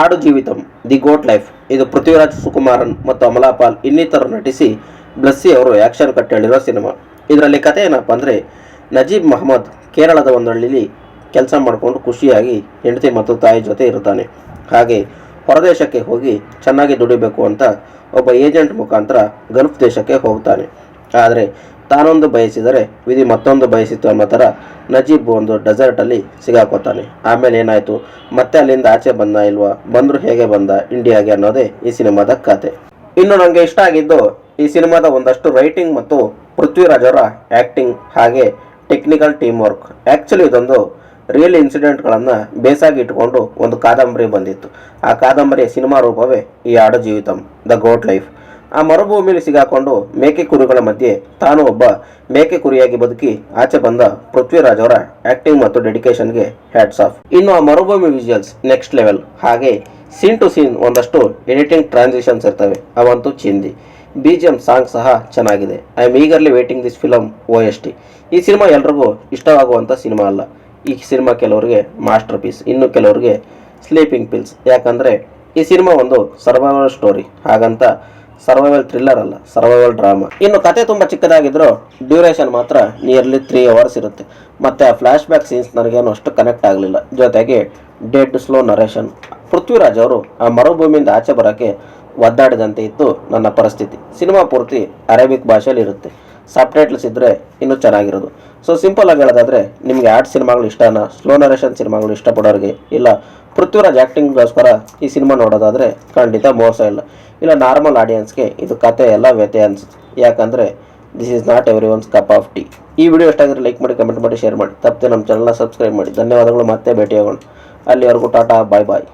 ಆಡು ಜೀವಿತಂ, the goat life. ಇದು ಪೃಥ್ವಿರಾಜ್ ಸುಕುಮಾರನ್ ಮತ್ತು ಅಮಲಾಪಾಲ್ ಇನ್ನಿತರರು ನಟಿಸಿ ಬ್ಲಸ್ಸಿ ಅವರು ಆ್ಯಕ್ಷನ್ ಕಟ್ ಹೇಳಿರೋ ಸಿನಿಮಾ. ಇದರಲ್ಲಿ ಕಥೆ ಏನಪ್ಪ ಅಂದರೆ, ನಜೀಬ್ ಮಹಮ್ಮದ್ ಕೇರಳದ ಒಂದು ಹಳ್ಳಿಲಿ ಕೆಲಸ ಮಾಡಿಕೊಂಡು ಖುಷಿಯಾಗಿ ಹೆಂಡತಿ ಮತ್ತು ತಾಯಿ ಜೊತೆ ಇರ್ತಾನೆ. ಹಾಗೆ ಹೊರದೇಶಕ್ಕೆ ಹೋಗಿ ಚೆನ್ನಾಗಿ ದುಡಿಬೇಕು ಅಂತ ಒಬ್ಬ ಏಜೆಂಟ್ ಮುಖಾಂತರ ಗಲ್ಫ್ ದೇಶಕ್ಕೆ ಹೋಗ್ತಾನೆ. ಆದರೆ ತಾನೊಂದು ಬಯಸಿದರೆ ವಿಧಿ ಮತ್ತೊಂದು ಬಯಸಿತು ಅನ್ನೋ ಥರ ನಜೀಬ್ ಒಂದು ಡೆಸರ್ಟಲ್ಲಿ ಸಿಗಾಕೋತಾನೆ. ಆಮೇಲೆ ಏನಾಯಿತು? ಮತ್ತೆ ಅಲ್ಲಿಂದ ಆಚೆ ಬಂದ ಇಲ್ವಾ? ಬಂದರೂ ಹೇಗೆ ಬಂದ? ಇಂಡಿಯಾಗೆ ಅನ್ನೋದೇ ಈ ಸಿನಿಮಾದ ಕತೆ. ಇನ್ನು ನನಗೆ ಇಷ್ಟ ಆಗಿದ್ದು ಈ ಸಿನಿಮಾದ ಒಂದಷ್ಟು ರೈಟಿಂಗ್ ಮತ್ತು ಪೃಥ್ವಿರಾಜ್ ಅವರ ಆ್ಯಕ್ಟಿಂಗ್ ಹಾಗೆ ಟೆಕ್ನಿಕಲ್ ಟೀಮ್ ವರ್ಕ್. ಆ್ಯಕ್ಚುಲಿ ಇದೊಂದು ರಿಯಲ್ ಇನ್ಸಿಡೆಂಟ್ಗಳನ್ನು ಬೇಸಾಗಿ ಇಟ್ಕೊಂಡು ಒಂದು ಕಾದಂಬರಿ ಬಂದಿತ್ತು. ಆ ಕಾದಂಬರಿಯ ಸಿನಿಮಾ ರೂಪವೇ ಈ ಆಡು ಜೀವಿತಂ ದ ಗೋಟ್ ಲೈಫ್. ಆ ಮರುಭೂಮಿಯಲ್ಲಿ ಸಿಗಾಕೊಂಡು ಮೇಕೆ ಕುರಿಗಳ ಮಧ್ಯೆ ತಾನು ಒಬ್ಬ ಮೇಕೆ ಕುರಿಯಾಗಿ ಬದುಕಿ ಆಚೆ ಬಂದ ಪೃಥ್ವಿರಾಜ್ ಅವರ ಆಕ್ಟಿಂಗ್ ಮತ್ತು ಡೆಡಿಕೇಶನ್ಗೆ ಹ್ಯಾಟ್ಸ್ ಆಫ್ ಇನ್ನು ಆ ಮರುಭೂಮಿ ವಿಜುವಲ್ಸ್ ನೆಕ್ಸ್ಟ್ ಲೆವೆಲ್ ಹಾಗೆ ಸೀನ್ ಟು ಸೀನ್ ಒಂದಷ್ಟು ಎಡಿಟಿಂಗ್ ಟ್ರಾನ್ಸಿಷನ್ಸ್ ಇರ್ತವೆ. ಅವಂತೂ ಚಿಂದಿ. ಬಿ ಜಿ ಎಂ ಸಾಂಗ್ ಸಹ ಚೆನ್ನಾಗಿದೆ. I am eagerly waiting this film O S T ಈ ಸಿನಿಮಾ ಎಲ್ರಿಗೂ ಇಷ್ಟವಾಗುವಂಥ ಸಿನಿಮಾ ಅಲ್ಲ. ಈ ಸಿನಿಮಾ ಕೆಲವರಿಗೆ ಮಾಸ್ಟರ್ ಪೀಸ್ ಇನ್ನು ಕೆಲವರಿಗೆ ಸ್ಲೀಪಿಂಗ್ ಪಿಲ್ಸ್ ಯಾಕಂದರೆ ಈ ಸಿನಿಮಾ ಒಂದು ಸರ್ವೈವಲ್ ಸ್ಟೋರಿ ಹಾಗಂತ ಸರ್ವೈವಲ್ ಥ್ರಿಲ್ಲರ್ ಅಲ್ಲ ಸರ್ವೈವಲ್ ಡ್ರಾಮಾ ಇನ್ನು ಕತೆ ತುಂಬ ಚಿಕ್ಕದಾಗಿದ್ದರೂ ಡ್ಯೂರೇಷನ್ ಮಾತ್ರ ನಿಯರ್ಲಿ ತ್ರೀ ಅವರ್ಸ್ ಇರುತ್ತೆ. ಮತ್ತು ಆ ಫ್ಲ್ಯಾಶ್ ಬ್ಯಾಕ್ ಸೀನ್ಸ್ ನನಗೇನು ಅಷ್ಟು ಕನೆಕ್ಟ್ ಆಗಲಿಲ್ಲ. ಜೊತೆಗೆ ಡೆಡ್ ಸ್ಲೋ ನರೇಷನ್ ಪೃಥ್ವಿರಾಜ್ ಅವರು ಆ ಮರುಭೂಮಿಯಿಂದ ಆಚೆ ಬರೋಕ್ಕೆ ಒದ್ದಾಡಿದಂತೆ ಇತ್ತು ನನ್ನ ಪರಿಸ್ಥಿತಿ. ಸಿನಿಮಾ ಪೂರ್ತಿ ಅರೇಬಿಕ್ ಭಾಷೆಯಲ್ಲಿ ಇರುತ್ತೆ. ಸಬ್ಟೈಟ್ಲ್ಸ್ ಇದ್ದರೆ ಇನ್ನೂ ಚೆನ್ನಾಗಿರೋದು. ಸೊ ಸಿಂಪಲ್ ಆಗಿ ಹೇಳೋದಾದರೆ, ನಿಮಗೆ ಆರ್ಟ್ ಸಿನಿಮಾಗಳು ಇಷ್ಟನಾ? ಸ್ಲೋ ನರೇಷನ್ ಸಿನಿಮಾಗಳು ಇಷ್ಟಪಡೋರಿಗೆ? ಇಲ್ಲ ಪೃಥ್ವಿರಾಜ್ ಆ್ಯಕ್ಟಿಂಗ್ಗೋಸ್ಕರ ಈ ಸಿನಿಮಾ ನೋಡೋದಾದರೆ ಖಂಡಿತ ಮೋಸ ಇಲ್ಲ. ಇಲ್ಲ ನಾರ್ಮಲ್ ಆಡಿಯನ್ಸ್ಗೆ ಇದು ಕತೆ ಎಲ್ಲ ವ್ಯತ್ಯ ಅನಿಸುತ್ತೆ ಯಾಕಂದರೆ this is not everyone's cup of tea ಈ ವಿಡಿಯೋ ಇಷ್ಟ ಆಗಿದ್ರೆ ಲೈಕ್ ಮಾಡಿ ಕಮೆಂಟ್ ಮಾಡಿ ಶೇರ್ ಮಾಡಿ. ತಪ್ಪದೆ ನಮ್ಮ ಚಾನಲ್ನ ಸಬ್ಸ್ಕ್ರೈಬ್ ಮಾಡಿ. ಧನ್ಯವಾದಗಳು, ಮತ್ತೆ ಭೇಟಿಯಾಗೋಣ. ಅಲ್ಲಿವರೆಗೂ ಟಾಟಾ ಬಾಯ್ ಬಾಯ್